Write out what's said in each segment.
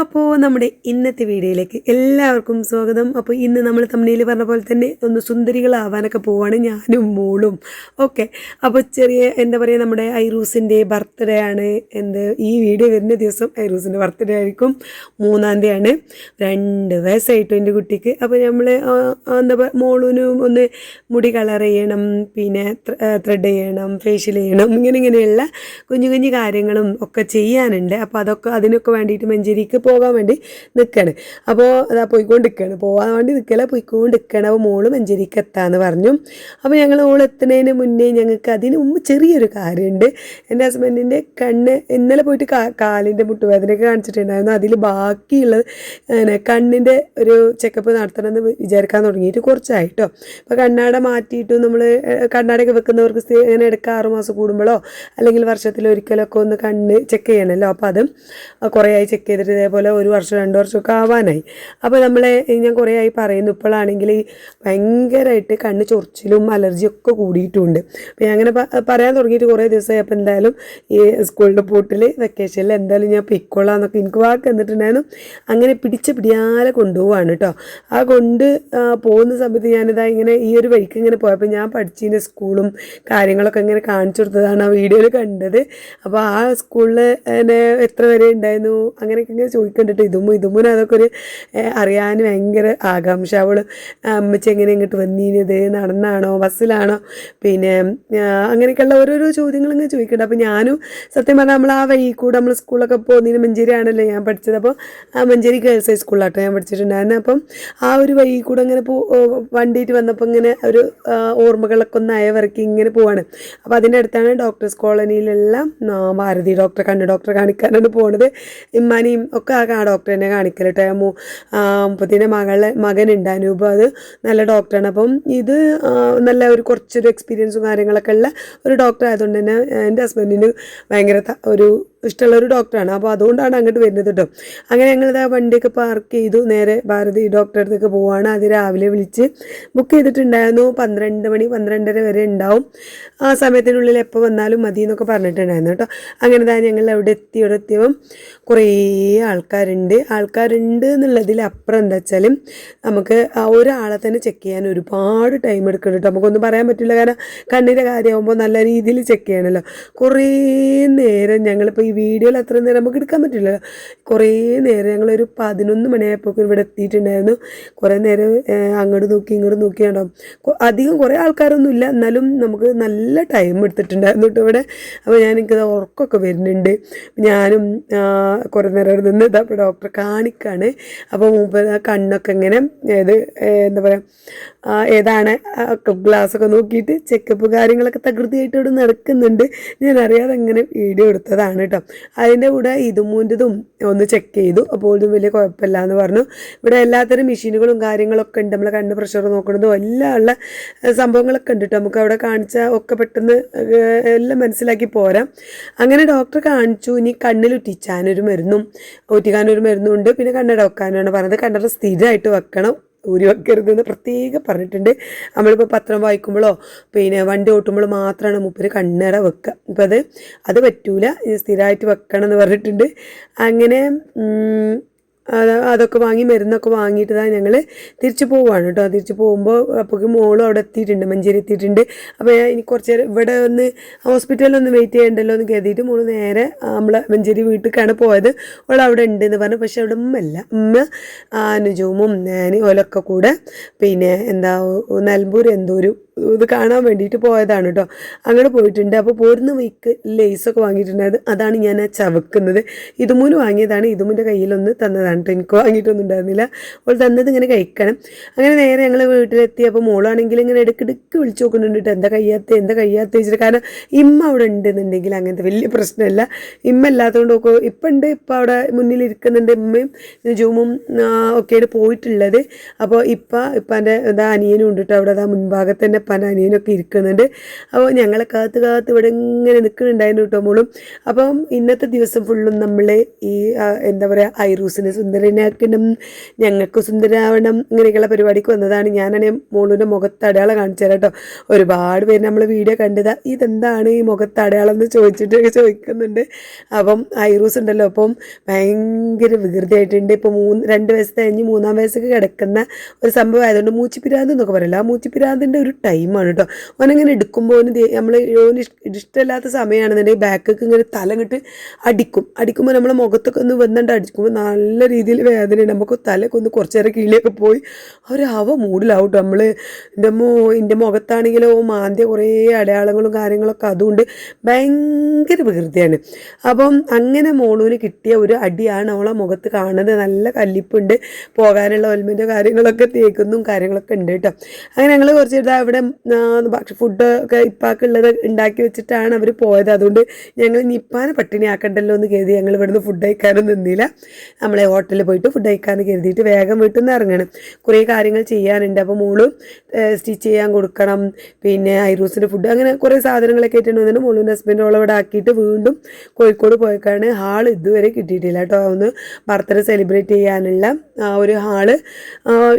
അപ്പോൾ നമ്മുടെ ഇന്നത്തെ വീഡിയോയിലേക്ക് എല്ലാവർക്കും സ്വാഗതം. അപ്പോൾ ഇന്ന് നമ്മൾ തമ്മിൽ പറഞ്ഞ പോലെ തന്നെ ഒന്ന് സുന്ദരികളാവാനൊക്കെ പോവാണ് ഞാനും മോളും. ഓക്കെ. അപ്പോൾ ചെറിയ എന്താ പറയുക നമ്മുടെ ഐറൂസിന്റെ ബർത്ത്ഡേ ആണ്. എന്ത് ഈ വീഡിയോ വരുന്ന ദിവസം ഐറൂസിന്റെ ബർത്ത്ഡേ ആയിരിക്കും. മൂന്നാം തീയതിയാണ് രണ്ട് വയസ്സായിട്ടും എന്റെ കുട്ടിക്ക്. അപ്പോൾ നമ്മൾ എന്താ മോളൂനും ഒന്ന് മുടി കളർ ചെയ്യണം പിന്നെ ത്രെഡ് ചെയ്യണം ഫേഷ്യൽ ചെയ്യണം ഇങ്ങനെ ഇങ്ങനെയുള്ള കുഞ്ഞു കുഞ്ഞു കാര്യങ്ങളും ഒക്കെ ചെയ്യാനുണ്ട്. അപ്പോൾ അതൊക്കെ അതിനൊക്കെ വേണ്ടിയിട്ട് മഞ്ചേരിക്ക് പോകാൻ വേണ്ടി നിൽക്കണ് അപ്പോൾ അതാ പോയിക്കൊണ്ടിരിക്കുകയാണ് പോകാൻ വേണ്ടി നിൽക്കല പോയിക്കൊണ്ടിരിക്കുകയാണ് അപ്പോൾ മോൾ മഞ്ചേരിക്ക് എത്താമെന്ന് പറഞ്ഞു. അപ്പോൾ ഞങ്ങൾ ഓൾ എത്തുന്നതിന് മുന്നേ ഞങ്ങൾക്ക് അതിന് മുമ്പ് ചെറിയൊരു കാര്യമുണ്ട് എന്റെ ഹസ്ബൻഡിന്റെ കണ്ണ് ഇന്നലെ പോയിട്ട് കാ കാലിന്റെ മുട്ടുവേദനയൊക്കെ കാണിച്ചിട്ടുണ്ടായിരുന്നു. അതിൽ ബാക്കിയുള്ളത് കണ്ണിന്റെ ഒരു ചെക്കപ്പ് നടത്തണമെന്ന് വിചാരിക്കാൻ തുടങ്ങിയിട്ട് കുറച്ചായിട്ടോ. അപ്പോൾ കണ്ണാട മാറ്റിയിട്ട് നമ്മൾ കണ്ണാടയൊക്കെ വെക്കുന്നവർക്ക് ഇങ്ങനെ ഇടയ്ക്ക് ആറ് മാസം കൂടുമ്പോഴോ അല്ലെങ്കിൽ വർഷത്തിൽ ഒരിക്കലൊക്കെ ഒന്ന് കണ്ണ് ചെക്ക് ചെയ്യണമല്ലോ അപ്പോൾ അതും കുറേ ആയി ചെക്ക് ചെയ്തിട്ട് ഇതേപോലെ ഒരു വർഷം രണ്ട് വർഷമൊക്കെ ആവാനായി. അപ്പോൾ നമ്മളെ ഞാൻ കുറേ ആയി പറയുന്നു ഇപ്പോഴാണെങ്കിൽ ഭയങ്കരമായിട്ട് കണ്ണ് ചൊറിച്ചിലും അലർജിയൊക്കെ കൂടിയിട്ടുമുണ്ട് അപ്പോൾ ഞാൻ അങ്ങനെ പറയാൻ തുടങ്ങിയിട്ട് കുറേ ദിവസമായി. അപ്പോൾ എന്തായാലും ഈ സ്കൂളിന്റെ പൂട്ടിൽ വെക്കേഷനിൽ എന്തായാലും ഞാൻ പിക്കോളാം എന്നൊക്കെ എനിക്ക് വാക്ക് തന്നിട്ടുണ്ടായിരുന്നു. അങ്ങനെ പിടിച്ച പിടിയാലെ കൊണ്ടുപോവാണ് കേട്ടോ. ആ കൊണ്ട് പോകുന്ന സമയത്ത് ഞാനിതാ ഇങ്ങനെ ഈ ഒരു വഴിക്ക് ഇങ്ങനെ പോയപ്പോൾ ഞാൻ പഠിച്ചതിന്റെ സ്കൂളും കാര്യങ്ങളൊക്കെ ഇങ്ങനെ കാണിച്ചു കൊടുത്തതാണ് ആ വീഡിയോയിൽ കണ്ടത്. അപ്പോൾ ആ സ്കൂളിൽ എത്ര വരെ ഉണ്ടായിരുന്നു? അങ്ങനെയൊക്കെ ഇങ്ങനെ ചോദിക്കണ്ടിട്ട് ഇതും ഇതുമുൻ അതൊക്കെ ഒരു അറിയാൻ ഭയങ്കര ആകാംക്ഷ. അവൾ അമ്മച്ചി എങ്ങനെ ഇങ്ങോട്ട് വന്നീനത് നടന്നാണോ? ബസ്സിലാണോ? പിന്നെ അങ്ങനെയൊക്കെയുള്ള ഓരോരോ ചോദ്യങ്ങൾ ഇങ്ങനെ അപ്പോൾ ഞാനും സത്യം പറഞ്ഞാൽ നമ്മൾ ആ വഴി കൂടെ നമ്മൾ സ്കൂളൊക്കെ പോകുന്നതിന് മഞ്ചേരി ആണല്ലോ ഞാൻ പഠിച്ചത്. അപ്പോൾ ആ മഞ്ചേരി ഗേൾസ് ഹൈ സ്കൂളിലാട്ടോ ഞാൻ പഠിച്ചിട്ടുണ്ടായിരുന്നു. അപ്പം ആ ഒരു വഴി കൂടെ അങ്ങനെ പോ വണ്ടിയിട്ട് വന്നപ്പോൾ ഇങ്ങനെ ഒരു ഓർമ്മകളൊക്കെ ഒന്ന് അയവിറക്കി ഇങ്ങനെ പോവാണ്. അപ്പോൾ അതിന്റെ അടുത്താണ് ഡോക്ടേഴ്സ് കോളനിയിലുള്ള ഭാരതി ഡോക്ടറെ കണ്ണ് ഡോക്ടറെ കാണിക്കാനാണ് പോണത്. ഇമ്മാനിയും ഒക്കെ ആ കാ ഡോക്ടറെ തന്നെ കാണിക്കൽ കേട്ടോ മൂ മുപ്പത്തിന്റെ മകളെ മകനുണ്ട് അനൂപ്. അത് നല്ല ഡോക്ടറാണ് അപ്പം ഇത് നല്ല ഒരു കുറച്ചൊരു എക്സ്പീരിയൻസും കാര്യങ്ങളൊക്കെ ഉള്ള ഒരു ഡോക്ടർ ആയതുകൊണ്ട് തന്നെ എന്റെ ഹസ്ബൻഡിന് ഭയങ്കര ഒരു ഇഷ്ടമുള്ള ഒരു ഡോക്ടറാണ് അപ്പോൾ അതുകൊണ്ടാണ് അങ്ങോട്ട് വരുന്നത് കേട്ടോ അങ്ങനെ ഞങ്ങളിതാ വണ്ടിയൊക്കെ പാർക്ക് ചെയ്തു. നേരെ ഭാരതി ഡോക്ടറെ അടുത്തേക്ക് പോവാണ്. അത് രാവിലെ വിളിച്ച് ബുക്ക് ചെയ്തിട്ടുണ്ടായിരുന്നു. പന്ത്രണ്ട് മണി പന്ത്രണ്ടര വരെ ഉണ്ടാവും. ആ സമയത്തിനുള്ളിൽ എപ്പോൾ വന്നാലും മതി എന്നൊക്കെ പറഞ്ഞിട്ടുണ്ടായിരുന്നു കേട്ടോ അങ്ങനെ തന്നെ ഞങ്ങൾ അവിടെ എത്തി. അവിടെ എത്തിയപ്പം കുറേ ആൾക്കാരുണ്ട്. ആൾക്കാരുണ്ട് എന്നുള്ളതിൽ അപ്പുറം എന്താ വെച്ചാൽ നമുക്ക് ആ ഒരാളെ തന്നെ ചെക്ക് ചെയ്യാൻ ഒരുപാട് ടൈം എടുക്കുന്നുണ്ട് കേട്ടോ നമുക്കൊന്നും പറയാൻ പറ്റില്ല. കാരണം കണ്ണിന്റെ കാര്യമാകുമ്പോൾ നല്ല രീതിയിൽ ചെക്ക് ചെയ്യണമല്ലോ കുറേ നേരം ഞങ്ങളിപ്പോൾ ഈ വീഡിയോയിൽ അത്ര നേരം നമുക്ക് എടുക്കാൻ പറ്റില്ല. കുറേ നേരം ഞങ്ങളൊരു പതിനൊന്ന് മണിയായപ്പോൾ ഇവിടെ എത്തിയിട്ടുണ്ടായിരുന്നു. കുറേ നേരം അങ്ങോട്ട് നോക്കി ഇങ്ങോട്ട് നോക്കിയാണ്ടോ അധികം കുറേ ആൾക്കാരൊന്നും ഇല്ല എന്നാലും നമുക്ക് നല്ല ടൈം എടുത്തിട്ടുണ്ടായിരുന്നു കേട്ടോ ഇവിടെ. അപ്പോൾ ഞാൻ എനിക്കത് ഉറക്കമൊക്കെ വരുന്നുണ്ട്. ഞാനും കുറേ നേരം അവിടെ നിന്ന് ഇതാ ഡോക്ടറെ കാണിക്കാണ്. അപ്പോൾ മൂപ്പ കണ്ണൊക്കെ ഇങ്ങനെ ഇത് എന്താ പറയുക ഏതാണ്? ഒക്കെ നോക്കിയിട്ട് ചെക്കപ്പ് കാര്യങ്ങളൊക്കെ തകൃതിയായിട്ട് ഇവിടെ നടക്കുന്നുണ്ട്. ഞാൻ അറിയാതെ അങ്ങനെ വീഡിയോ എടുത്തതാണ് കേട്ടോ അതിന്റെ കൂടെ ഇതുമൂന്റെതും ഒന്ന് ചെക്ക് ചെയ്തു. അപ്പോൾ ഇതും വലിയ കുഴപ്പമില്ല എന്ന് പറഞ്ഞു. ഇവിടെ എല്ലാത്തരം മെഷീനുകളും കാര്യങ്ങളൊക്കെ ഉണ്ട്. നമ്മളെ കണ്ണ് പ്രഷർ നോക്കുന്നതും എല്ലാം ഉള്ള സംഭവങ്ങളൊക്കെ ഉണ്ട് കേട്ടോ നമുക്ക് അവിടെ കാണിച്ചാൽ ഒക്കെ പെട്ടെന്ന് എല്ലാം മനസ്സിലാക്കി പോരാം. അങ്ങനെ ഡോക്ടർ കാണിച്ചു. ഇനി കണ്ണിൽ ഉറ്റിച്ചാനൊരു മരുന്നും ഒറ്റിക്കാനൊരു മരുന്നും ഉണ്ട്. പിന്നെ കണ്ണട വെക്കാനാണ് പറഞ്ഞത്. കണ്ണട സ്ഥിരമായിട്ട് വെക്കണം. ഊരി വെക്കരുതെന്ന് പ്രത്യേകം പറഞ്ഞിട്ടുണ്ട്. നമ്മളിപ്പോൾ പത്രം വായിക്കുമ്പോഴോ പിന്നെ വണ്ടി ഓട്ടുമ്പോഴോ മാത്രമാണ് മുപ്പര് കണ്ണട വെക്കുക ഇപ്പം അത് അത് പറ്റൂല. സ്ഥിരമായിട്ട് വെക്കണം എന്ന് പറഞ്ഞിട്ടുണ്ട്. അങ്ങനെ അതൊക്കെ വാങ്ങി മരുന്നൊക്കെ വാങ്ങിയിട്ട് തന്നെ ഞങ്ങൾ തിരിച്ചു പോവുകയാണ് കേട്ടോ. തിരിച്ചു പോകുമ്പോൾ അപ്പോഴേക്കും മോളും അവിടെ എത്തിയിട്ടുണ്ട് മഞ്ചേരി എത്തിയിട്ടുണ്ട്. അപ്പോൾ ഇനി കുറച്ച് നേരം ഇവിടെ ഒന്ന് ഹോസ്പിറ്റലിൽ ഒന്ന് വെയിറ്റ് ചെയ്യണ്ടല്ലോ എന്ന് കരുതിയിട്ട് മോൾ നേരെ നമ്മളെ മഞ്ചേരി വീട്ടിലേക്കാണ് പോയത്. അവൾ അവിടെ ഉണ്ട് എന്ന് പറഞ്ഞു. പക്ഷെ അവിടെ ഉമ്മല്ല. ഉമ്മ അനുജവും ഞാൻ ഓലൊക്കെ കൂടെ പിന്നെ എന്താ നിലമ്പൂർ എന്തോ ഒരു ഇത് കാണാൻ വേണ്ടിയിട്ട് പോയതാണ് കേട്ടോ അങ്ങനെ പോയിട്ടുണ്ട്. അപ്പോൾ പോരുന്ന വൈക്ക് ലേസൊക്കെ വാങ്ങിയിട്ടുണ്ടായത് അതാണ് ഞാൻ ചവക്കുന്നത്. ഇതുമൂന്ന് വാങ്ങിയതാണ്. ഇതുമിന്റെ കയ്യിലൊന്ന് തന്നതാണ് കേട്ടോ എനിക്ക് വാങ്ങിയിട്ടൊന്നും ഉണ്ടായിരുന്നില്ല അപ്പോൾ തന്നത് ഇങ്ങനെ കഴിക്കണം. അങ്ങനെ നേരെ ഞങ്ങൾ വീട്ടിലെത്തി. അപ്പോൾ മോളാണെങ്കിൽ ഇങ്ങനെ ഇടയ്ക്കിടയ്ക്ക് വിളിച്ചു നോക്കുന്നുണ്ട് കേട്ടോ എന്താ കഴിയാത്ത? എന്താ കഴിയാത്ത വെച്ചിട്ട് കാരണം ഇമ്മ അവിടെ ഉണ്ടെന്നുണ്ടെങ്കിൽ അങ്ങനത്തെ വലിയ പ്രശ്നമല്ല. ഇമ്മ ഇല്ലാത്തതുകൊണ്ട് ഒക്കെ ഇപ്പം ഉണ്ട് ഇപ്പം അവിടെ മുന്നിൽ ഇരിക്കുന്നുണ്ട് ഇമ്മയും ജൂമും ഒക്കെയാണ് പോയിട്ടുള്ളത്. അപ്പോൾ ഇപ്പം ഇപ്പം എന്റെ എന്താ അനിയനും ഉണ്ട് കേട്ടോ അവിടെ അതാ മുൻഭാഗത്ത് തന്നെ ഉപ്പാന്റെ അനിയനൊക്കെ ഇരിക്കുന്നുണ്ട്. അപ്പോൾ ഞങ്ങളെ കാത്ത് കാത്ത് ഇവിടെ ഇങ്ങനെ നിൽക്കുന്നുണ്ടായിരുന്നു കേട്ടോ മോളും. അപ്പം ഇന്നത്തെ ദിവസം ഫുള്ളും നമ്മൾ ഈ എന്താ പറയുക ഐറൂസിനെ സുന്ദരനാക്കണം ഞങ്ങൾക്ക് സുന്ദരാവണം ഇങ്ങനെയൊക്കെയുള്ള പരിപാടിക്ക് വന്നതാണ്. ഞാനാണെങ്കിൽ മോളുവിന്റെ മുഖത്ത് അടയാളം കാണിച്ചു തരാം കേട്ടോ. ഒരുപാട് പേര് നമ്മൾ വീഡിയോ കണ്ടതാ ഇതെന്താണ് ഈ മുഖത്ത് അടയാളം? എന്ന് ചോദിച്ചിട്ടൊക്കെ ചോദിക്കുന്നുണ്ട്. അപ്പം ഐറൂസ് ഉണ്ടല്ലോ അപ്പം ഭയങ്കര വികൃതിയായിട്ടുണ്ട്. ഇപ്പോൾ മൂന്ന് രണ്ട് വയസ്സ് കഴിഞ്ഞ് മൂന്നാം വയസ്സൊക്കെ കിടക്കുന്ന ഒരു സംഭവം ആയതുകൊണ്ട് മൂച്ചിപ്പിരാന്ത് എന്നൊക്കെ പറയില്ല. ആ മൂച്ചിപ്പിരാന്തിന്റെ ഒരു ടൈമാണ് കേട്ടോ ഓനങ്ങനെ എടുക്കുമ്പോൾ നമ്മൾ ഓന് ഇഷ്- ഇഷ്ടമില്ലാത്ത സമയമാണെന്നുണ്ടെങ്കിൽ ബാക്കൊക്കെ ഇങ്ങനെ തല കിട്ട് അടിക്കും. അടിക്കുമ്പോൾ നമ്മളെ മുഖത്തൊക്കെ ഒന്ന് വന്നിട്ട് അടിക്കുമ്പോൾ നല്ല രീതിയിൽ വേദനയുണ്ട് നമുക്ക് തലയൊക്കെ ഒന്ന് കുറച്ച് നേരം കീഴിലേക്ക് പോയി ഒരാവ മൂടിലാവും കേട്ടോ നമ്മൾ എന്റെ മോ എന്റെ മുഖത്താണെങ്കിലോ മാന്തിയ കുറേ അടയാളങ്ങളും കാര്യങ്ങളൊക്കെ അതുകൊണ്ട് ഭയങ്കര വികൃതിയാണ് അപ്പം അങ്ങനെ മോളൂന് കിട്ടിയ ഒരു അടിയാണ് അവളെ മുഖത്ത് കാണുന്നത്. നല്ല കല്ലിപ്പുണ്ട്. പോകാനുള്ള ഓൽമെന്റ് കാര്യങ്ങളൊക്കെ തേക്കുന്നതും കാര്യങ്ങളൊക്കെ ഉണ്ട് കേട്ടോ അങ്ങനെ ഞങ്ങൾ കുറച്ച് അവിടെ ഭക്ഷ ഒക്കെ ഇപ്പാക്കുള്ളത് ഉണ്ടാക്കി വെച്ചിട്ടാണ് അവർ പോയത്. അതുകൊണ്ട് ഞങ്ങൾ നിപ്പാനെ പട്ടിണി ആക്കണ്ടല്ലോ എന്ന് കരുതി ഞങ്ങൾ ഇവിടുന്ന് ഫുഡ് കഴിക്കാനും നിന്നില്ല. നമ്മളെ ഹോട്ടലിൽ പോയിട്ട് ഫുഡ് കഴിക്കാമെന്ന് കരുതിയിട്ട് വേഗം വീട്ടിൽ നിന്ന് ഇറങ്ങണം. കുറേ കാര്യങ്ങൾ ചെയ്യാനുണ്ട്. അപ്പോൾ മോളും സ്റ്റിച്ച് ചെയ്യാൻ കൊടുക്കണം. പിന്നെ ഐറൂസിന്റെ ഫുഡ് അങ്ങനെ കുറേ സാധനങ്ങളൊക്കെ ആയിട്ടുണ്ട്. വന്നിട്ട് മോളും ഹസ്ബൻഡും ഇവിടെ ആക്കിയിട്ട് വീണ്ടും കോഴിക്കോട് പോയേക്കാണ്. ഹാൾ ഇതുവരെ കിട്ടിയിട്ടില്ല കേട്ടോ. ഒന്ന് ബർത്ത്ഡേ സെലിബ്രേറ്റ് ചെയ്യാനുള്ള ആ ഒരു ഹാൾ.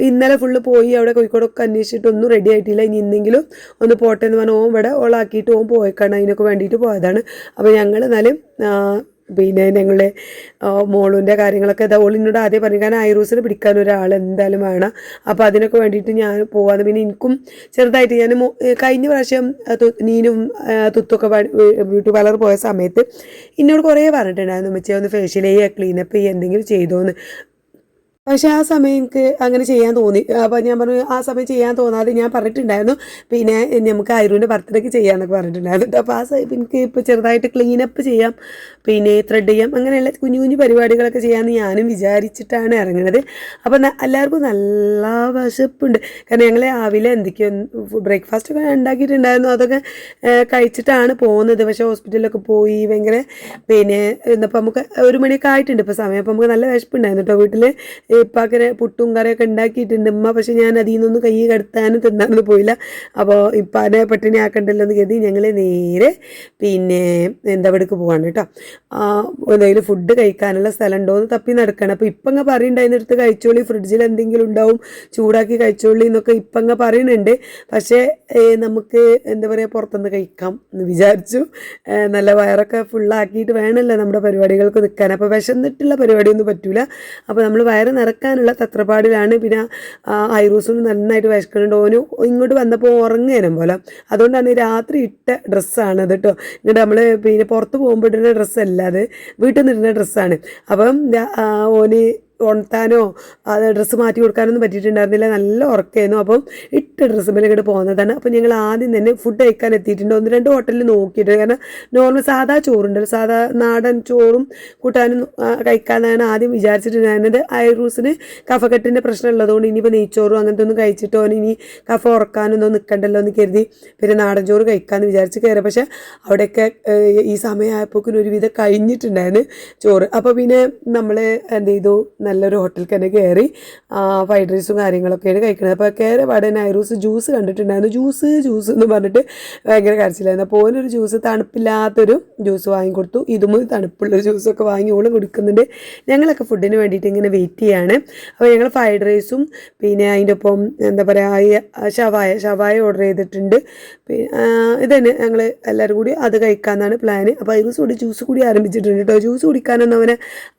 ഇന്നലെ ഫുള്ള് പോയി. അവിടെ കോഴിക്കോടൊക്കെ അന്വേഷിച്ചിട്ടൊന്നും റെഡി ആയിട്ടില്ല. ഇനി ഇന്നെങ്കിലും ഒന്ന് പോട്ടെ എന്ന് പറഞ്ഞ് ഓം ഇവിടെ ഓളാക്കിയിട്ട് ഓം പോയേക്കാണ്. അതിനൊക്കെ വേണ്ടിയിട്ട് പോയതാണ്. അപ്പോൾ ഞങ്ങൾ എന്നാലും പിന്നെ ഞങ്ങളുടെ മോളുന്റെ കാര്യങ്ങളൊക്കെ ഇതാ ഓളിനോട് ആദ്യം പറഞ്ഞു. കാരണം ഐറൂസിനെ പിടിക്കാൻ ഒരാൾ എന്തായാലും വേണം. അപ്പോൾ അതിനൊക്കെ വേണ്ടിയിട്ട് ഞാൻ പോകാമെന്ന് പിന്നെ എനിക്കും ചെറുതായിട്ട് ഞാൻ കഴിഞ്ഞ പ്രാവശ്യം നീനും തുത്തൊക്കെ ബ്യൂട്ടി പാർലർ പോയ സമയത്ത് എന്നോട് കുറേ പറഞ്ഞിട്ടുണ്ടായിരുന്നു ഉമ്മച്ചി ഒന്ന് ഫേഷ്യൽ ചെയ്യുക ക്ലീനപ്പ് ചെയ്യുക എന്തെങ്കിലും ചെയ്തോന്ന്. പക്ഷേ ആ സമയം എനിക്ക് അങ്ങനെ ചെയ്യാൻ തോന്നി. അപ്പോൾ ഞാൻ പറഞ്ഞു ആ സമയം ചെയ്യാൻ തോന്നാതെ ഞാൻ പറഞ്ഞിട്ടുണ്ടായിരുന്നു. പിന്നെ നമുക്ക് ഐറൂന്റെ ബർത്ത്ഡേക്ക് ചെയ്യാമെന്നൊക്കെ പറഞ്ഞിട്ടുണ്ടായിരുന്നു. അപ്പോൾ ആ സമയം എനിക്ക് ഇപ്പോൾ ചെറുതായിട്ട് ക്ലീനപ്പ് ചെയ്യാം. പിന്നെ ത്രെഡ് ചെയ്യാം. അങ്ങനെയുള്ള കുഞ്ഞു കുഞ്ഞു പരിപാടികളൊക്കെ ചെയ്യാമെന്ന് ഞാനും വിചാരിച്ചിട്ടാണ് ഇറങ്ങുന്നത് അപ്പോൾ എല്ലാവർക്കും നല്ല വിശപ്പുണ്ട്. കാരണം ഞങ്ങൾ രാവിലെ എന്തൊക്കെയോ ബ്രേക്ക്ഫാസ്റ്റ് ഒക്കെ ഉണ്ടാക്കിയിട്ടുണ്ടായിരുന്നു. അതൊക്കെ കഴിച്ചിട്ടാണ് പോകുന്നത്. പക്ഷേ ഹോസ്പിറ്റലിലൊക്കെ പോയി ഭയങ്കര പിന്നെ ഇന്നിപ്പോൾ നമുക്ക് ഒരു മണിയൊക്കെ ആയിട്ടുണ്ട് ഇപ്പോൾ സമയം. അപ്പോൾ നമുക്ക് നല്ല വിശപ്പുണ്ടായിരുന്നു കേട്ടോ വീട്ടിൽ ഇപ്പം പുട്ടും കറിയൊക്കെ ഉണ്ടാക്കിയിട്ടുണ്ട്. ഉമ്മ പക്ഷെ ഞാൻ അതിൽ നിന്നൊന്നും കൈ കടത്താനും തിന്നാനൊന്നും പോയില്ല. അപ്പോൾ ഇപ്പാനെ പട്ടിണി ആക്കണ്ടല്ലോ എന്ന് കരുതി ഞങ്ങൾ നേരെ പിന്നെ എന്താ ഇവിടേക്ക് പോവാണ് കേട്ടോ. എന്തെങ്കിലും ഫുഡ് കഴിക്കാനുള്ള സ്ഥലം ഉണ്ടോ എന്ന് തപ്പി നടക്കണം. അപ്പോൾ ഇപ്പം അങ്ങ് പറയുന്നുണ്ടായിരുന്നു കഴിച്ചോളി ഫ്രിഡ്ജിൽ എന്തെങ്കിലും ഉണ്ടാവും ചൂടാക്കി കഴിച്ചോളി എന്നൊക്കെ ഇപ്പം അങ്ങ് പറയുന്നുണ്ട് പക്ഷേ നമുക്ക് എന്താ പറയുക പുറത്തുനിന്ന് കഴിക്കാം എന്ന് വിചാരിച്ചു. നല്ല വയറൊക്കെ ഫുള്ളാക്കിയിട്ട് വേണമല്ലോ നമ്മുടെ പരിപാടികൾക്ക് നിൽക്കാൻ. അപ്പോൾ വിശന്നിട്ടുള്ള പരിപാടിയൊന്നും പറ്റൂല. അപ്പോൾ നമ്മൾ വയറ് നിറക്കാനുള്ള തത്രപ്പാടിലാണ്. പിന്നെ ഐറൂസും നന്നായിട്ട് വിശക്കുന്നുണ്ട് ഓന് ഇങ്ങോട്ട് വന്നപ്പോൾ ഉറങ്ങേനും പോലെ. അതുകൊണ്ടാണ് രാത്രി ഇട്ട ഡ്രസ്സാണ് അത് കേട്ടോ എന്നിട്ട് നമ്മൾ പിന്നെ പുറത്ത് പോകുമ്പോൾ ഇടുന്ന ഡ്രസ്സല്ല അത്. വീട്ടിൽ നിന്ന് ഇടുന്ന ഡ്രസ്സാണ്. അപ്പം ഓന് ഉണത്താനോ അത് ഡ്രസ്സ് മാറ്റി കൊടുക്കാനൊന്നും പറ്റിയിട്ടുണ്ടായിരുന്നില്ല. നല്ല ഉറക്കമായിരുന്നു അപ്പം ഇട്ട് ഡ്രസ്സ് മേലെ ഇങ്ങോട്ട് പോകുന്നതാണ് അപ്പം ഞങ്ങൾ ആദ്യം തന്നെ ഫുഡ് കഴിക്കാൻ എത്തിയിട്ടുണ്ട്. ഒന്ന് രണ്ട് ഹോട്ടലിൽ നോക്കിയിട്ട് കാരണം നോർമൽ സാധാ ചോറുണ്ടല്ലോ. സാധാ നാടൻ ചോറും കൂട്ടാനും കഴിക്കാമെന്നാണ് ആദ്യം വിചാരിച്ചിട്ടുണ്ടായിരുന്നത്. ഐറൂസിന് കഫക്കെട്ടിന്റെ പ്രശ്നം ഉള്ളതുകൊണ്ട് ഇനിയിപ്പോൾ നെയ്ച്ചോറും അങ്ങനത്തെ ഒന്നും കഴിച്ചിട്ടോ ഇനി കഫ ഉറക്കാനൊന്നും നിൽക്കണ്ടല്ലോ എന്ന് കരുതി പിന്നെ നാടൻ ചോറ് കഴിക്കാമെന്ന് വിചാരിച്ച് കയറി. പക്ഷേ അവിടെയൊക്കെ ഈ സമയമായപ്പോക്കിന് ഒരുവിധം കഴിഞ്ഞിട്ടുണ്ടായിരുന്നു ചോറ്. അപ്പോൾ പിന്നെ നമ്മൾ എന്ത് ചെയ്തു? നല്ലൊരു ഹോട്ടലിൽ തന്നെ കയറി ഫ്രൈഡ് റൈസും കാര്യങ്ങളൊക്കെയാണ് കഴിക്കുന്നത് അപ്പോൾ കയറി പാടെ നൈറൂസ് ജ്യൂസ് കണ്ടിട്ടുണ്ടായിരുന്നു. ജ്യൂസ് ജ്യൂസ് എന്ന് പറഞ്ഞിട്ട് ഭയങ്കര കരച്ചിലായിരുന്നു. അപ്പോൾ ഓനൊരു ജ്യൂസ് തണുപ്പില്ലാത്തൊരു ജ്യൂസ് വാങ്ങിക്കൊടുത്തു ഇതും തണുപ്പുള്ളൊരു ജ്യൂസൊക്കെ വാങ്ങി ഓളും കുടിക്കുന്നുണ്ട്. ഞങ്ങളൊക്കെ ഫുഡിന് വേണ്ടിയിട്ട് ഇങ്ങനെ വെയിറ്റ് ചെയ്യാണ്. അപ്പോൾ ഞങ്ങൾ ഫ്രൈഡ് റൈസും പിന്നെ അതിന്റെ ഒപ്പം എന്താ പറയുക ഈ ഷവായ ഷവായ ഓർഡർ ചെയ്തിട്ടുണ്ട്. പിന്നെ ഇത് തന്നെ ഞങ്ങൾ എല്ലാവരും കൂടി അത് കഴിക്കാമെന്നാണ് പ്ലാന് അപ്പോൾ അതിന് കൂടി ജ്യൂസ് കൂടി ആരംഭിച്ചിട്ടുണ്ട് കേട്ടോ ജ്യൂസ് കുടിക്കാനൊന്നും അവനെ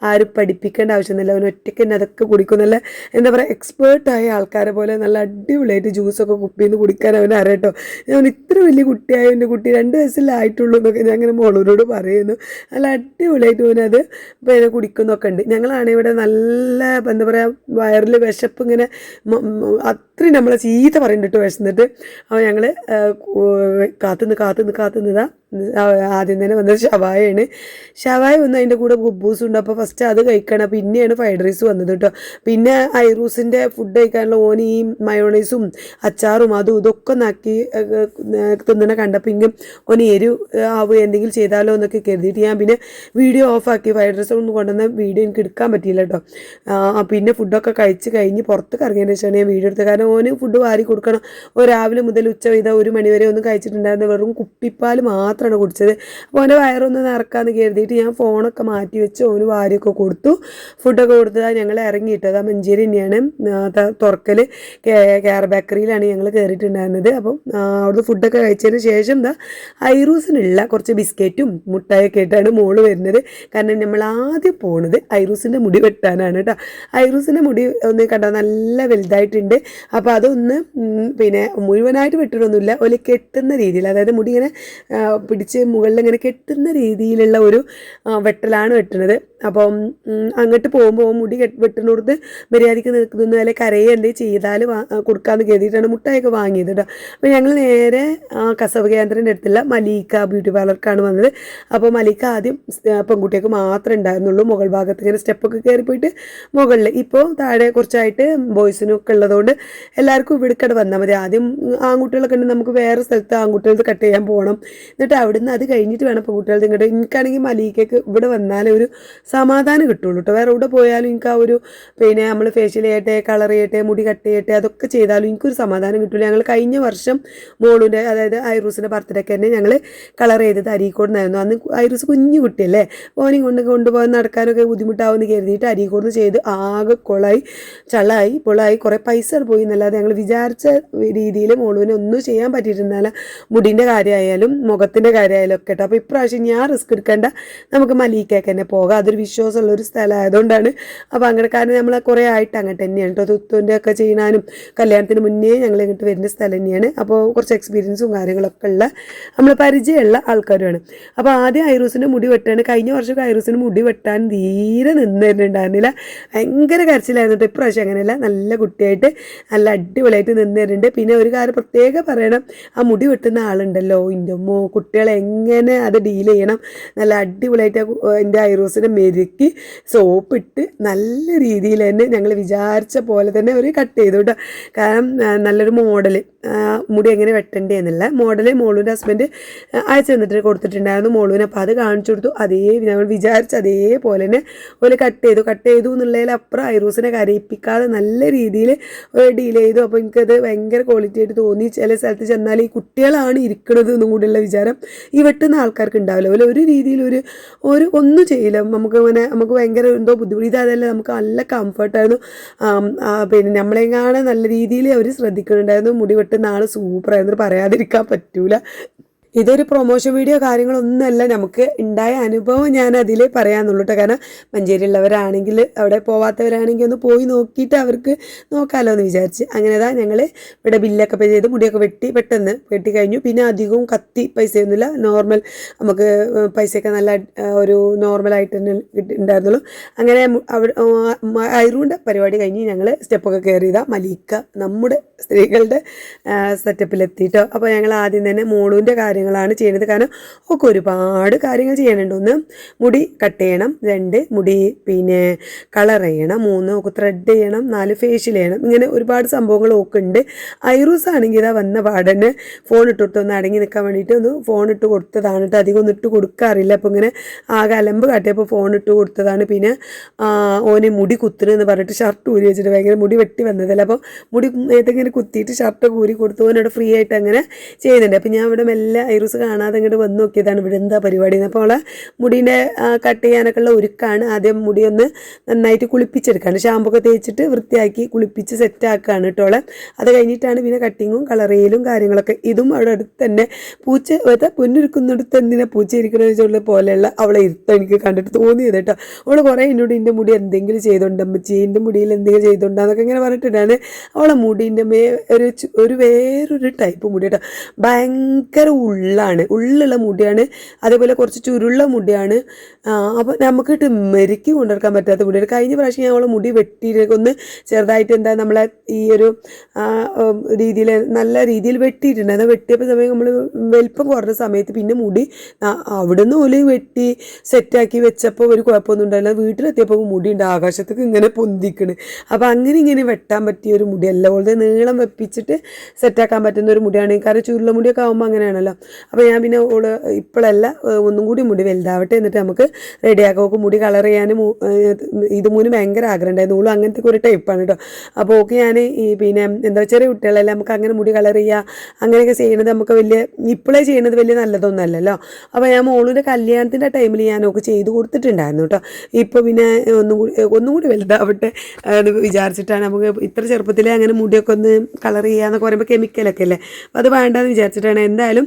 ആരും പഠിപ്പിക്കേണ്ട ആവശ്യമൊന്നുമില്ല. അവൻ ഒറ്റയ്ക്ക് തന്നെ അതൊക്കെ കുടിക്കും. നല്ല എന്താ പറയുക എക്സ്പേർട്ടായ ആൾക്കാരെ പോലെ നല്ല അടിപൊളിയായിട്ട് ജ്യൂസൊക്കെ കുപ്പിയിൽ നിന്ന് കുടിക്കാൻ അവൻ അറിയട്ടോ ഞാൻ ഇത്ര വലിയ കുട്ടിയായ എന്റെ കുട്ടി രണ്ട് വയസ്സിലായിട്ടുള്ളൂ എന്നൊക്കെ ഞാൻ അങ്ങനെ മോളൂരോട് പറയുന്നു. നല്ല അടിപൊളിയായിട്ട് അവനത് പിന്നെ കുടിക്കുന്നൊക്കെ ഉണ്ട്. ഞങ്ങളാണ് ഇവിടെ നല്ല എന്താ പറയുക വയറിൽ വിശപ്പ് ഇങ്ങനെ അത്രയും നമ്മളെ ചീത്ത പറയുന്നുണ്ട് കേട്ടോ വിശന്നിട്ട്. അപ്പോൾ ഞങ്ങൾ കാത്തുനിന്ന് കാത്തുനിന്ന് കാത്തുനിന്നതാ ആദ്യം തന്നെ വന്നത് ഷവായാണ്. ഷവായ വന്ന് അതിന്റെ കൂടെ ഗുബൂസും ഉണ്ട്. അപ്പോൾ ഫസ്റ്റ് അത് കഴിക്കണം. പിന്നെയാണ് ഫ്രൈഡ് റൈസ് വന്നത് കേട്ടോ. പിന്നെ ഐറൂസിന്റെ ഫുഡ് കഴിക്കാനുള്ള ഓൻ ഈ മയോണൈസും അച്ചാറും അതും ഇതൊക്കെ നാക്കി തിന്നണ കണ്ടപ്പോൾ ഇങ്ങനെ ഓന് എരു ആവുക എന്തെങ്കിലും ചെയ്താലോ എന്നൊക്കെ കരുതിയിട്ട് ഞാൻ പിന്നെ വീഡിയോ ഓഫാക്കി ഫ്രൈഡ് റൈസ് ഒന്നും കൊണ്ടുവന്ന വീഡിയോ എനിക്ക് എടുക്കാൻ പറ്റിയില്ല കേട്ടോ. പിന്നെ ഫുഡൊക്കെ കഴിച്ച് കഴിഞ്ഞ് പുറത്ത് കറങ്ങിയതിന് ശേഷമാണ് ഞാൻ വീഡിയോ എടുത്തത്. കാരണം ഓന് ഫുഡ് വാരി കൊടുക്കണം. രാവിലെ മുതൽ ഉച്ച ചെയ്ത ഒരു മണിവരെ ഒന്നും കഴിച്ചിട്ടുണ്ടായിരുന്നു വെറും കുപ്പിപ്പാൽ മാത്രമാണ് കുടിച്ചത്. അപ്പോൾ അവന്റെ വയറൊന്ന് നിറക്കാമെന്ന് കരുതിയിട്ട് ഞാൻ ഫോണൊക്കെ മാറ്റി വെച്ച് ഓന് വാരിയൊക്കെ കൊടുത്തു. ഫുഡൊക്കെ കൊടുത്തതാണ് ഞങ്ങൾ ഇറങ്ങിയിട്ടത് ആ മഞ്ചേരി തന്നെയാണ്. തുറക്കൽ കെയർ ബേക്കറിയിലാണ് ഞങ്ങൾ കയറിയിട്ടുണ്ടായിരുന്നത്. അപ്പം അവിടുന്ന് ഫുഡൊക്കെ കഴിച്ചതിന് ശേഷം എന്താ ഐറൂസിനുള്ള കുറച്ച് ബിസ്ക്കറ്റും മുട്ടായൊക്കെ ആയിട്ടാണ് മോൾ വരുന്നത്. കാരണം നമ്മൾ ആദ്യം പോണത് ഐറൂസിന്റെ മുടി വെട്ടാനാണ് കേട്ടോ. ഐറൂസിന്റെ മുടി ഒന്ന് കണ്ടാൽ നല്ല വലുതായിട്ടുണ്ട്. അപ്പോൾ അതൊന്ന് പിന്നെ മുഴുവനായിട്ട് വെട്ടണമൊന്നുമില്ല ഒരു കെട്ടുന്ന രീതിയിൽ അതായത് മുടി ഇങ്ങനെ പിടിച്ച് മുകളിൽ ഇങ്ങനെ കെട്ടുന്ന രീതിയിലുള്ള ഒരു വെട്ടലാണ് വെട്ടുന്നത്. അപ്പം അങ്ങോട്ട് പോകുമ്പോൾ മുടി വെട്ടുന്നോടത്ത് മര്യാദയ്ക്ക് നിൽക്കുന്ന. പോലെ കരയെ എന്തെങ്കിലും ചെയ്താൽ കൊടുക്കാമെന്ന് കരുതിയിട്ടാണ് മുട്ടായൊക്കെ വാങ്ങിയത് കേട്ടോ അപ്പോൾ ഞങ്ങൾ നേരെ കസവ കേന്ദ്രത്തിന്റെ അടുത്തുള്ള മലീക്ക ബ്യൂട്ടി പാർലർക്കാണ് വന്നത്. അപ്പോൾ മലീക്ക ആദ്യം പെൺകുട്ടിയൊക്കെ മാത്രമേ ഉണ്ടായിരുന്നുള്ളൂ. മുകൾ ഭാഗത്ത് ഇങ്ങനെ സ്റ്റെപ്പൊക്കെ കയറി പോയിട്ട് മുകളിൽ ഇപ്പോൾ താഴെ കുറച്ചായിട്ട് ബോയ്സിനൊക്കെ ഉള്ളതുകൊണ്ട് എല്ലാവർക്കും ഇവിടേക്കടെ വന്നാൽ മതി. ആദ്യം ആൺകുട്ടികളൊക്കെ ഉണ്ട് നമുക്ക് വേറെ സ്ഥലത്ത് ആൺകുട്ടികൾക്ക് കട്ട് ചെയ്യാൻ പോകണം എന്നിട്ട് അവിടുന്ന് അത് കഴിഞ്ഞിട്ട് വേണം ഇപ്പോൾ കുട്ടികൾ ഇങ്ങോട്ട്. എനിക്കാണെങ്കിൽ മലീക്കയ്ക്ക് ഇവിടെ വന്നാലേ ഒരു സമാധാനം കിട്ടുള്ളൂ കേട്ടോ. വേറെ എവിടെ പോയാലും എനിക്ക് ആ ഒരു പിന്നെ നമ്മൾ ഫേഷ്യൽ ചെയ്യട്ടെ കളർ ചെയ്യട്ടെ മുടി കട്ട് ചെയ്യട്ടെ അതൊക്കെ ചെയ്താലും എനിക്കൊരു സമാധാനം കിട്ടില്ല ഞങ്ങൾ കഴിഞ്ഞ വർഷം മോളുടെ അതായത് ഐറൂസിന്റെ ബർത്ത്ഡേക്ക് തന്നെ ഞങ്ങൾ കളർ ചെയ്തത് അരീക്കോട് നിന്നായിരുന്നു അന്ന് ഐറൂസ് കുഞ്ഞു കുട്ടിയല്ലേ? ഓനെ കൊണ്ട് കൊണ്ടുപോകാൻ നടക്കാനൊക്കെ ബുദ്ധിമുട്ടാവുമെന്ന് കരുതിയിട്ട് അരീക്കോട് ചെയ്ത് ആകെ കൊളായി ചളായി പൊളായി. കുറേ പൈസ പോയി എന്നല്ലാതെ ഞങ്ങൾ വിചാരിച്ച രീതിയിൽ മോളുവിനെ ഒന്നും ചെയ്യാൻ പറ്റിയിരുന്നില്ല. മുടിന്റെ കാര്യമായാലും മുഖത്തിന്റെ കാര്യമായാലും ഒക്കെ കേട്ടോ. അപ്പോൾ ഇപ്രാവശ്യം ഞാൻ റിസ്ക് എടുക്കേണ്ട. നമുക്ക് മലീക്കേക്ക് തന്നെ പോകാം. അതൊരു വിശ്വാസമുള്ള ഒരു സ്ഥലമായതുകൊണ്ടാണ്. അപ്പോൾ അങ്ങനെ കാരണം നമ്മൾ കുറേ ആയിട്ട് അങ്ങോട്ട് തന്നെയാണ് കേട്ടോ. തുത്തുവിന്റെ ഒക്കെ ചെയ്യാനും കല്യാണത്തിന് മുന്നേ ഞങ്ങൾ ഇങ്ങോട്ട് വരുന്ന സ്ഥലം തന്നെയാണ്. അപ്പോൾ കുറച്ച് എക്സ്പീരിയൻസും കാര്യങ്ങളൊക്കെ ഉള്ള നമ്മൾ പരിചയമുള്ള ആൾക്കാരുമാണ്. അപ്പോൾ ആദ്യം ഐറൂസിന്റെ മുടി വെട്ടാണ്. കഴിഞ്ഞ വർഷം ഐറൂസിന് മുടി വെട്ടാൻ തീരെ നിന്നിട്ടുണ്ടായിരുന്നില്ല. ഭയങ്കര കരച്ചിലായിരുന്നു കേട്ടോ. ഇപ്രാവശ്യം അങ്ങനെയല്ല. നല്ല കുട്ടിയായിട്ട് നല്ല അടിപൊളിയായിട്ട് നിന്നിരുന്നുണ്ട് പിന്നെ ഒരു കാര്യം പ്രത്യേകം പറയണം. ആ മുടി വെട്ടുന്ന ആളുണ്ടല്ലോ. ഇന്റെ അമ്മോ കുട്ടികളെ എങ്ങനെ അത് ഡീൽ ചെയ്യണം. നല്ല അടിപൊളിയായിട്ട് എന്റെ ഐറോസിനെ മെരുക്കി സോപ്പിട്ട് നല്ല രീതിയിൽ തന്നെ ഞങ്ങൾ വിചാരിച്ച പോലെ തന്നെ അവർ കട്ട് ചെയ്തു കേട്ടോ കാരണം നല്ലൊരു മോഡൽ മുടി എങ്ങനെ വെട്ടണ്ടേ എന്നുള്ള മോഡൽ മോളുവിന്റെ ഹസ്ബൻഡ് അയച്ചു തന്നിട്ട് കൊടുത്തിട്ടുണ്ടായിരുന്നു മോളുവിനെ. അപ്പോൾ അത് കാണിച്ചു കൊടുത്തു. അതേ ഞങ്ങൾ വിചാരിച്ച അതേപോലെ തന്നെ ഒരു കട്ട് ചെയ്തു. കട്ട് ചെയ്തു എന്നുള്ളതിൽ അപ്പുറം ഐറോസിനെ കരയിപ്പിക്കാതെ നല്ല രീതിയിൽ ഡീൽ ചെയ്തു. അപ്പോൾ എനിക്കത് ഭയങ്കര ക്വാളിറ്റി ആയിട്ട് തോന്നി. ചില സ്ഥലത്ത് ചെന്നാൽ ഈ കുട്ടികളാണ് ഇരിക്കുന്നത് എന്നും കൂടിയുള്ള വിചാരം. ഈ വെട്ടുന്ന ആൾക്കാർക്ക് ഉണ്ടാവില്ല അതുപോലെ ഒരു രീതിയിൽ ഒരു ഒരു ഒന്നും ചെയ്യില്ല. നമുക്ക് ഇങ്ങനെ നമുക്ക് ഭയങ്കര എന്തോ ബുദ്ധിമുട്ട്. ഇതല്ല നമുക്ക് നല്ല കംഫർട്ടായിരുന്നു പിന്നെ നമ്മളെങ്ങാണ് നല്ല രീതിയിൽ അവർ ശ്രദ്ധിക്കുന്നുണ്ടായിരുന്നു. മുടി വെട്ടുന്ന ആൾ സൂപ്പറായിരുന്നു പറയാതിരിക്കാൻ പറ്റൂല. ഇതൊരു പ്രൊമോഷൻ വീഡിയോ കാര്യങ്ങളൊന്നുമല്ല. നമുക്ക് ഉണ്ടായ അനുഭവം ഞാൻ അതിൽ പറയാന്നുള്ളൂ കേട്ടോ കാരണം മഞ്ചേരിയുള്ളവരാണെങ്കിൽ അവിടെ പോവാത്തവരാണെങ്കിൽ ഒന്ന് പോയി നോക്കിയിട്ട് അവർക്ക് നോക്കാമല്ലോ എന്ന് വിചാരിച്ച്. അങ്ങനെ ഇതാ ഞങ്ങൾ ഇവിടെ ബില്ലൊക്കെ പേ ചെയ്ത് മുടിയൊക്കെ വെട്ടി പെട്ടെന്ന് വെട്ടി കഴിഞ്ഞു. പിന്നെ അധികവും കത്തി പൈസയൊന്നുമില്ല. നോർമൽ നമുക്ക് പൈസയൊക്കെ നല്ല ഒരു നോർമലായിട്ട് തന്നെ ഉണ്ടായിരുന്നുള്ളൂ. അങ്ങനെ അവിടെ ആയതുകൊണ്ട് പരിപാടി കഴിഞ്ഞ് ഞങ്ങൾ സ്റ്റെപ്പൊക്കെ കയറിയതാ മലീക്ക നമ്മുടെ സ്ത്രീകളുടെ സെറ്റപ്പിലെത്തിയിട്ടോ അപ്പോൾ ഞങ്ങൾ ആദ്യം തന്നെ മോളുവിന്റെ കാര്യങ്ങളാണ് ചെയ്യുന്നത്. കാരണം ഒക്കെ ഒരുപാട് കാര്യങ്ങൾ ചെയ്യാനുണ്ട് ഒന്ന് മുടി കട്ട് ചെയ്യണം. രണ്ട് മുടി പിന്നെ കളർ ചെയ്യണം. മൂന്ന് ഒക്കെ ത്രെഡ് ചെയ്യണം. നാല് ഫേഷ്യൽ ചെയ്യണം. ഇങ്ങനെ ഒരുപാട് സംഭവങ്ങൾ ഒക്കെ ഉണ്ട്. ഐറൂസ് ആണെങ്കിൽ ഇതാ വന്ന പാടന്നെ ഫോൺ ഇട്ട് കൊടുത്ത് ഒന്ന് അടങ്ങി നിൽക്കാൻ വേണ്ടിയിട്ട് ഒന്ന് ഫോൺ ഇട്ട് കൊടുത്തതാണ് കേട്ടോ. അധികം ഒന്നും ഇട്ട് കൊടുക്കാറില്ല. അപ്പോൾ ഇങ്ങനെ ആകെ അലമ്പ് കാട്ടിയപ്പോൾ ഫോൺ ഇട്ട് കൊടുത്തതാണ്. പിന്നെ ഓനെ മുടി കുത്തുന്നു പറഞ്ഞിട്ട് ഷർട്ട് ഊരി വെച്ചിട്ട് ഭയങ്കര മുടി വെട്ടി വന്നതല്ല. അപ്പോൾ മുടി നേരത്തെ ഇങ്ങനെ കുത്തിയിട്ട് ഷർട്ട് ഊരി കൊടുത്തു ഓനോട് ഫ്രീ ആയിട്ട് അങ്ങനെ ചെയ്യുന്നുണ്ട്. അപ്പോൾ ഞാൻ ഇവിടെ മെല്ലെ ഐറൂസ് കാണാതെ ഇങ്ങോട്ട് വന്ന് നോക്കിയതാണ്. ഇവിടെ എന്താ പരിപാടി? അപ്പോൾ അവളെ മുടീന്റെ കട്ട് ചെയ്യാനൊക്കെ ഉള്ള ഒരുക്കാണ്. ആദ്യം മുടി ഒന്ന് നന്നായിട്ട് കുളിപ്പിച്ചെടുക്കാണ്. ഷാമ്പൊക്കെ തേച്ചിട്ട് വൃത്തിയാക്കി കുളിപ്പിച്ച് സെറ്റാക്കുകയാണ് കേട്ടോ അവളെ. അത് കഴിഞ്ഞിട്ടാണ് പിന്നെ കട്ടിങ്ങും കളറിയിലും കാര്യങ്ങളൊക്കെ ഇതും അവിടെ അടുത്ത് തന്നെ പൂച്ച അതായത് പൊന്നൊരുക്കുന്നിടത്ത് എന്തിനാ പൂച്ച ഇരിക്കണമെന്നുള്ള പോലെയുള്ള അവളെ ഇരുത്തം എനിക്ക് കണ്ടിട്ട് തോന്നിയത് കേട്ടോ അവൾ കുറേ എന്നോട് എന്റെ മുടി എന്തെങ്കിലും ചെയ്തോണ്ട് അമ്മച്ചി എന്റെ മുടിയിൽ എന്തെങ്കിലും ചെയ്തോണ്ടാന്നൊക്കെ ഇങ്ങനെ പറഞ്ഞിട്ടാണ് അവളെ മുടീന്റെ മേ ഒരു ഒരു വേറൊരു ടൈപ്പ് മുടി കേട്ടോ ഭയങ്കര ഉള്ള ഉള്ളാണ് ഉള്ളുള്ള മുടിയാണ്. അതേപോലെ കുറച്ച് ചുരുള്ള മുടിയാണ്. അപ്പോൾ നമുക്കിട്ട് മെരുക്കി കൊണ്ടുവരക്കാൻ പറ്റാത്ത മുടിയാണ്. കഴിഞ്ഞ പ്രാവശ്യം അവളെ മുടി വെട്ടിയിട്ട് ഒന്ന് ചെറുതായിട്ട് എന്താ നമ്മളെ ഈ ഒരു രീതിയിൽ നല്ല രീതിയിൽ വെട്ടിയിട്ടുണ്ട്. അത് വെട്ടിയപ്പോൾ സമയം നമ്മൾ വലിപ്പം കുറഞ്ഞ സമയത്ത് പിന്നെ മുടി അവിടുന്ന് ഓൽ വെട്ടി സെറ്റാക്കി വെച്ചപ്പോൾ ഒരു കുഴപ്പമൊന്നും ഉണ്ടായില്ല. വീട്ടിലെത്തിയപ്പോൾ മുടി ഉണ്ട് ആകാശത്തേക്ക് ഇങ്ങനെ പൊന്തിക്കണ്. അപ്പോൾ അങ്ങനെ ഇങ്ങനെ വെട്ടാൻ പറ്റിയ ഒരു മുടിയല്ല. വളരെ നീളം വെപ്പിച്ചിട്ട് സെറ്റാക്കാൻ പറ്റുന്ന ഒരു മുടിയാണ്. കാരണം ചുരുള്ള മുടിയൊക്കെ ആകുമ്പോൾ അങ്ങനെയാണല്ലോ. അപ്പോൾ ഞാൻ പിന്നെ ഓൾ ഇപ്പോഴല്ല ഒന്നും കൂടി മുടി വലുതാവട്ടെ എന്നിട്ട് നമുക്ക് റെഡിയാക്കാം ഓക്ക് മുടി കളർ ചെയ്യാനും ഇത് മൂന്ന് ഭയങ്കര ആഗ്രഹം ഉണ്ടായിരുന്നു. ഓളും അങ്ങനത്തെ ഒരു ടൈപ്പാണ് കേട്ടോ അപ്പോൾ ഓക്കെ ഞാൻ ഈ പിന്നെ എന്താ ചെറിയ കുട്ടികളല്ലേ നമുക്ക് അങ്ങനെ മുടി കളർ ചെയ്യുക അങ്ങനെയൊക്കെ ചെയ്യണത് നമുക്ക് വലിയ ഇപ്പോഴേ ചെയ്യണത് വലിയ നല്ലതൊന്നുമല്ലല്ലോ അപ്പോൾ ഞാൻ മോളിന്റെ കല്യാണത്തിന്റെ ടൈമിൽ ഞാൻ ഒക്കെ ചെയ്ത് കൊടുത്തിട്ടുണ്ടായിരുന്നു കേട്ടോ ഇപ്പോൾ പിന്നെ ഒന്നും കൂടി ഒന്നും കൂടി വലുതാവട്ടെ വിചാരിച്ചിട്ടാണ് നമുക്ക് ഇത്ര ചെറുപ്പത്തിലേ അങ്ങനെ മുടിയൊക്കെ ഒന്ന് കളർ ചെയ്യുക എന്നൊക്കെ പറയുമ്പോൾ കെമിക്കലൊക്കെ അല്ലേ? അപ്പോൾ അത് വേണ്ടെന്ന് വിചാരിച്ചിട്ടാണ്. എന്തായാലും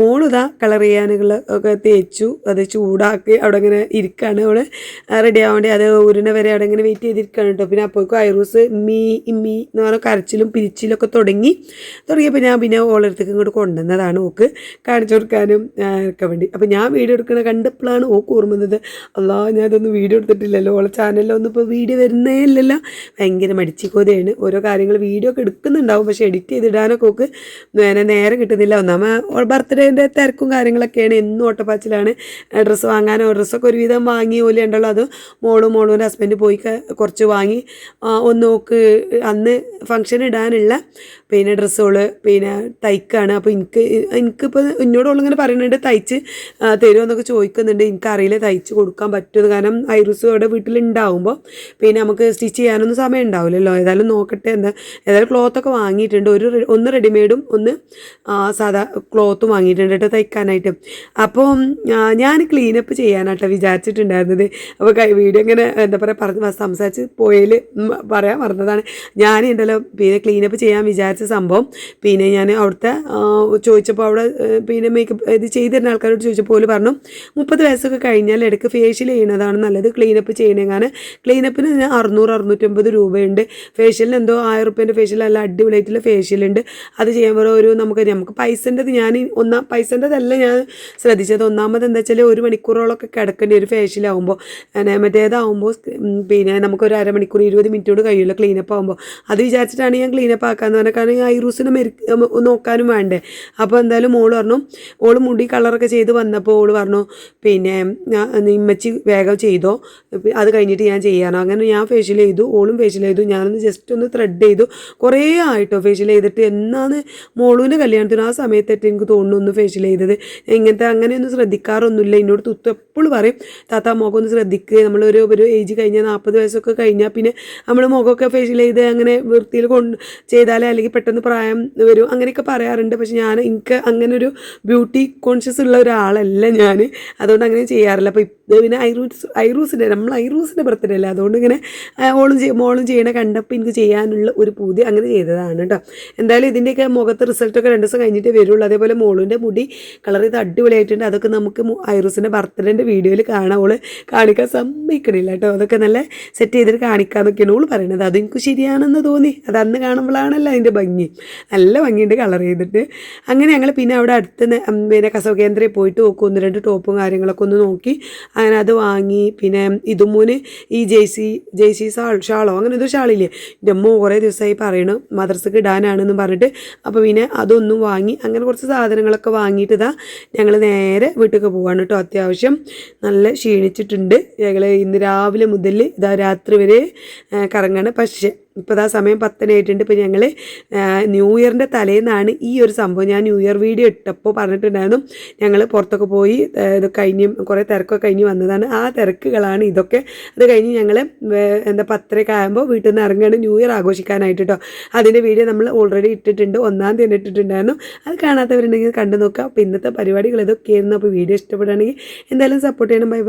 മോളിതാ കളർ ചെയ്യാനുള്ള ഒക്കെ തേച്ചു അത് ചൂടാക്കി അവിടെ ഇങ്ങനെ ഇരിക്കുകയാണ് അവിടെ റെഡി ആവേണ്ടി വേണ്ടി അത് ഉരുണ വരെ അവിടെ ഇങ്ങനെ വെയിറ്റ് ചെയ്തിരിക്കുകയാണ് കേട്ടോ പിന്നെ അപ്പോഴേക്കും ഐറൂസ് മീ ഇമ്മി എന്ന് പറഞ്ഞാൽ കരച്ചിലും പിരിച്ചിലൊക്കെ തുടങ്ങി തുടങ്ങിയപ്പോൾ ഞാൻ പിന്നെ ഓളടുത്തേക്ക് ഇങ്ങോട്ട് കൊണ്ടുവന്നതാണ് ഓക്ക് കാണിച്ചു കൊടുക്കാനും ഒക്കെ വേണ്ടി. അപ്പോൾ ഞാൻ വീഡിയോ എടുക്കണ കണ്ടപ്പോഴാണ് ഓക്ക് ഓർമ്മുന്നത് അല്ലാ ഞാൻ ഇതൊന്നും വീഡിയോ എടുത്തിട്ടില്ലല്ലോ ഓളെ ചാനലിലൊന്നും ഇപ്പോൾ വീഡിയോ വരുന്നേ ഇല്ലല്ലോ. ഭയങ്കര മടിച്ചിക്കോതയാണ്. ഓരോ കാര്യങ്ങൾ വീഡിയോ ഒക്കെ എടുക്കുന്നുണ്ടാവും പക്ഷേ എഡിറ്റ് ചെയ്തിടാനൊക്കെ ഓക്ക് നേരെ കിട്ടുന്നില്ല. ഒന്നാമ ബർത്ത്ഡേന്റെ തിരക്കും കാര്യങ്ങളൊക്കെയാണ്. എന്നും ഓട്ടപ്പാച്ചിലാണ്. ഡ്രസ്സ് വാങ്ങാനോ ഡ്രസ്സൊക്കെ ഒരുവിധം വാങ്ങി പോലെ ഉണ്ടല്ലോ അത് മോളും മോളും ഹസ്ബൻഡ് പോയി കുറച്ച് വാങ്ങി. ഒന്ന് നോക്ക് അന്ന് ഫംഗ്ഷൻ ഇടാനുള്ള പിന്നെ ഡ്രസ്സുകൾ പിന്നെ തയ്ക്കാണ് അപ്പോൾ എനിക്ക് എനിക്കിപ്പോൾ എന്നോട് ഇങ്ങനെ പറയുന്നുണ്ട് തയ്ച്ച് തരുമോ എന്നൊക്കെ ചോദിക്കുന്നുണ്ട്. എനിക്കറിയില്ല തയ്ച്ച് കൊടുക്കാൻ പറ്റുമെന്ന് കാരണം ഐറൂസ് അവിടെ വീട്ടിലുണ്ടാവുമ്പോൾ പിന്നെ നമുക്ക് സ്റ്റിച്ച് ചെയ്യാനൊന്നും സമയം ഉണ്ടാവില്ലല്ലോ. ഏതായാലും നോക്കട്ടെ എന്താ. ഏതായാലും ക്ലോത്തൊക്കെ വാങ്ങിയിട്ടുണ്ട്. ഒരു ഒന്ന് റെഡിമെയ്ഡും ഒന്ന് സാധാ ക്ലോത്തും വാങ്ങിയിട്ടുണ്ട് കേട്ടോ തയ്ക്കാനായിട്ട്. അപ്പോൾ ഞാൻ ക്ലീനപ്പ് ചെയ്യാനാട്ടോ വിചാരിച്ചിട്ടുണ്ടായിരുന്നത്. അപ്പോൾ വീഡിയോ ഇങ്ങനെ എന്താ പറയുക പറഞ്ഞ് സംസാരിച്ച് പോയതിൽ പറയാൻ പറഞ്ഞതാണ് ഞാൻ ഉണ്ടല്ലോ പിന്നെ ക്ലീനപ്പ് ചെയ്യാൻ വിചാരിച്ച സംഭവം പിന്നെ ഞാൻ അവിടുത്തെ ചോദിച്ചപ്പോൾ അവിടെ പിന്നെ മേക്കപ്പ് ഇത് ചെയ്തു തരുന്ന ആൾക്കാരോട് ചോദിച്ചപ്പോൾ പറഞ്ഞു മുപ്പത് വയസ്സൊക്കെ കഴിഞ്ഞാൽ ഇടയ്ക്ക് ഫേഷ്യൽ ചെയ്യുന്നതാണ് നല്ലത് ക്ലീനപ്പ് ചെയ്യണേക്കാണ് ക്ലീനപ്പിന് അറുന്നൂറ് അറുന്നൂറ്റമ്പത് രൂപയുണ്ട്. ഫേഷ്യലിന് എന്തോ ആയിരം റുപ്യേന്റെ ഫേഷ്യൽ അല്ല അടിപൊളിയായിട്ടുള്ള ഫേഷ്യൽ ഉണ്ട്. അത് ചെയ്യാൻ ചെയ്യുമ്പോൾ ഒരു നമുക്ക് നമുക്ക് പൈസന്റെത് ഞാൻ ഒന്നാം പൈസന്റെതല്ല ഞാൻ ശ്രദ്ധിച്ചത്. ഒന്നാമത് എന്താ വെച്ചാൽ ഒരു മണിക്കൂറോളൊക്കെ കിടക്കേണ്ടി ഒരു ഫേഷ്യലാവുമ്പോൾ മറ്റേതാവുമ്പോൾ പിന്നെ നമുക്കൊരു അരമണിക്കൂർ ഇരുപത് മിനിറ്റോട് കഴിയുള്ള ക്ലീനപ്പ് ആകുമ്പോൾ അത് വിചാരിച്ചിട്ടാണ് ഞാൻ ക്ലീനപ്പ് ആക്കാമെന്ന് പറഞ്ഞാൽ കാരണം ഐറൂസിനെ മെരി നോക്കാനും വേണ്ടേ. അപ്പോൾ എന്തായാലും മോൾ പറഞ്ഞു ഓൾ മുടി കളറൊക്കെ ചെയ്ത് വന്നപ്പോൾ ഓൾ പറഞ്ഞു പിന്നെ ഇമ്മച്ചി വേഗം ചെയ്തോ. അത് കഴിഞ്ഞിട്ട് ഞാൻ ചെയ്യാനോ. അങ്ങനെ ഞാൻ ഫേഷ്യൽ ചെയ്തു ഓളും ഫേഷ്യൽ ചെയ്തു. ഞാനൊന്ന് ജസ്റ്റ് ഒന്ന് ത്രെഡ് ചെയ്തു. കുറേ ആയിട്ടോ ഫേഷ്യൽ ചെയ്തിട്ട്. എന്നാണ് മോളൂന്റെ കല്യാണത്തിന് ആ സമയത്തായിട്ട് എനിക്ക് തോന്നുന്നു ഒന്ന് ഫേഷ്യൽ ചെയ്തത്. ഇങ്ങനത്തെ അങ്ങനെയൊന്നും ശ്രദ്ധിക്കാറൊന്നുമില്ല. എന്നോട് തുത്തു എപ്പോഴും പറയും താത്ത മുഖം ഒന്ന് ശ്രദ്ധിക്കുക നമ്മളൊരു ഒരു ഏജ് കഴിഞ്ഞാൽ നാൽപ്പത് വയസ്സൊക്കെ കഴിഞ്ഞാൽ പിന്നെ നമ്മൾ മുഖമൊക്കെ ഫേഷ്യൽ ചെയ്ത് അങ്ങനെ വൃത്തിയിൽ കൊണ്ട് ചെയ്താലേ അല്ലെങ്കിൽ പെട്ടെന്ന് പ്രായം വരും. അങ്ങനെയൊക്കെ പറയാറുണ്ട്. പക്ഷെ ഞാൻ എനിക്ക് അങ്ങനെ ഒരു ബ്യൂട്ടി കോൺഷ്യസ് ഉള്ള ഒരാളല്ല ഞാൻ. അതുകൊണ്ട് അങ്ങനെ ചെയ്യാറില്ല. അപ്പോൾ പിന്നെ ഐറൂസ് ഐറൂസിന്റെ നമ്മൾ ഐറൂസിന്റെ ബർത്ത്ഡേ അല്ലേ? അതുകൊണ്ട് ഇങ്ങനെ ഓളും മോളും ചെയ്യണ കണ്ടപ്പോൾ എനിക്ക് ചെയ്യാനുള്ള ഒരു പൂതി അങ്ങനെ ചെയ്തതാണ് കേട്ടോ. എന്തായാലും ഇതിന്റെയൊക്കെ മുഖത്ത് റിസൾട്ടൊക്കെ രണ്ട് ദിവസം കഴിഞ്ഞിട്ടേ വരുള്ളൂ. അതേപോലെ മോളിന്റെ മുടി കളർ ചെയ്ത് അടിപൊളിയായിട്ടുണ്ട്. അതൊക്കെ നമുക്ക് ഐറൂസിന്റെ ബർത്ത്ഡേന്റെ വീഡിയോയിൽ കാണാം. ഓൾ കാണിക്കാൻ സമ്മതിക്കണില്ല കേട്ടോ. അതൊക്കെ നല്ല സെറ്റ് ചെയ്തിട്ട് കാണിക്കാമെന്നൊക്കെയാണ് ഓൾ പറയുന്നത് അത് എനിക്ക് ശരിയാണെന്ന് തോന്നി. അത് അന്ന് കാണുമ്പോഴാണല്ലോ അതിന്റെ ഭംഗി. നല്ല ഭംഗിയുണ്ട് കളർ ചെയ്തിട്ട്. അങ്ങനെ ഞങ്ങൾ പിന്നെ അവിടെ അടുത്ത് പിന്നെ കസവ കേന്ദ്രയിൽ പോയിട്ട് നോക്കും ഒന്ന് രണ്ട് ടോപ്പും കാര്യങ്ങളൊക്കെ ഒന്ന് നോക്കി. അങ്ങനെ അത് വാങ്ങി. പിന്നെ ഇതുമൂന്ന് ഈ ജെയ്സി ജെയ്സി സാൾ ഷാളോ? അങ്ങനെ ഒരു ഷാളില്ലേ? എന്റെ അമ്മ കുറേ ദിവസമായി പറയണം മദ്രസക്ക് ഇടാനാണെന്ന് പറഞ്ഞിട്ട്. അപ്പോൾ പിന്നെ അതൊന്നും വാങ്ങി. അങ്ങനെ കുറച്ച് സാധനങ്ങളൊക്കെ വാങ്ങിയിട്ട് ഇതാ ഞങ്ങൾ നേരെ വീട്ടിലേക്ക് പോവാണ് കേട്ടോ അത്യാവശ്യം. നല്ല ക്ഷീണിച്ചിട്ടുണ്ട്. ഞങ്ങൾ ഇന്ന് രാവിലെ മുതൽ ഇതാ രാത്രി വരെ കറങ്ങാണ്. പക്ഷേ ഇപ്പോൾ ആ സമയം പത്തനായിട്ടുണ്ട്. ഇപ്പോൾ ഞങ്ങൾ ന്യൂ ഇയറിന്റെ തലേന്നാണ് ഈ ഒരു സംഭവം. ഞാൻ ന്യൂ ഇയർ വീഡിയോ ഇട്ടപ്പോൾ പറഞ്ഞിട്ടുണ്ടായിരുന്നു. ഞങ്ങൾ പുറത്തൊക്കെ പോയി ഇത് കഴിഞ്ഞ് കുറേ തിരക്കൊക്കെ കഴിഞ്ഞ് വന്നതാണ്. ആ തിരക്കുകളാണ് ഇതൊക്കെ. അത് കഴിഞ്ഞ് ഞങ്ങൾ എന്താ പത്തരയൊക്കെ ആകുമ്പോൾ വീട്ടിൽ നിന്ന് ഇറങ്ങുകയാണ് ന്യൂ ഇയർ ആഘോഷിക്കാനായിട്ട് കേട്ടോ അതിന്റെ വീഡിയോ നമ്മൾ ഓൾറെഡി ഇട്ടിട്ടുണ്ട്. ഒന്നാം തീയതി ഇട്ടിട്ടുണ്ടായിരുന്നു. അത് കാണാത്തവരുണ്ടെങ്കിൽ കണ്ടു നോക്കുക. അപ്പോൾ ഇന്നത്തെ പരിപാടികൾ ഇതൊക്കെയായിരുന്നു. അപ്പോൾ വീഡിയോ ഇഷ്ടപ്പെടുകയാണെങ്കിൽ എന്തായാലും സപ്പോർട്ട് ചെയ്യണം. Bye bye.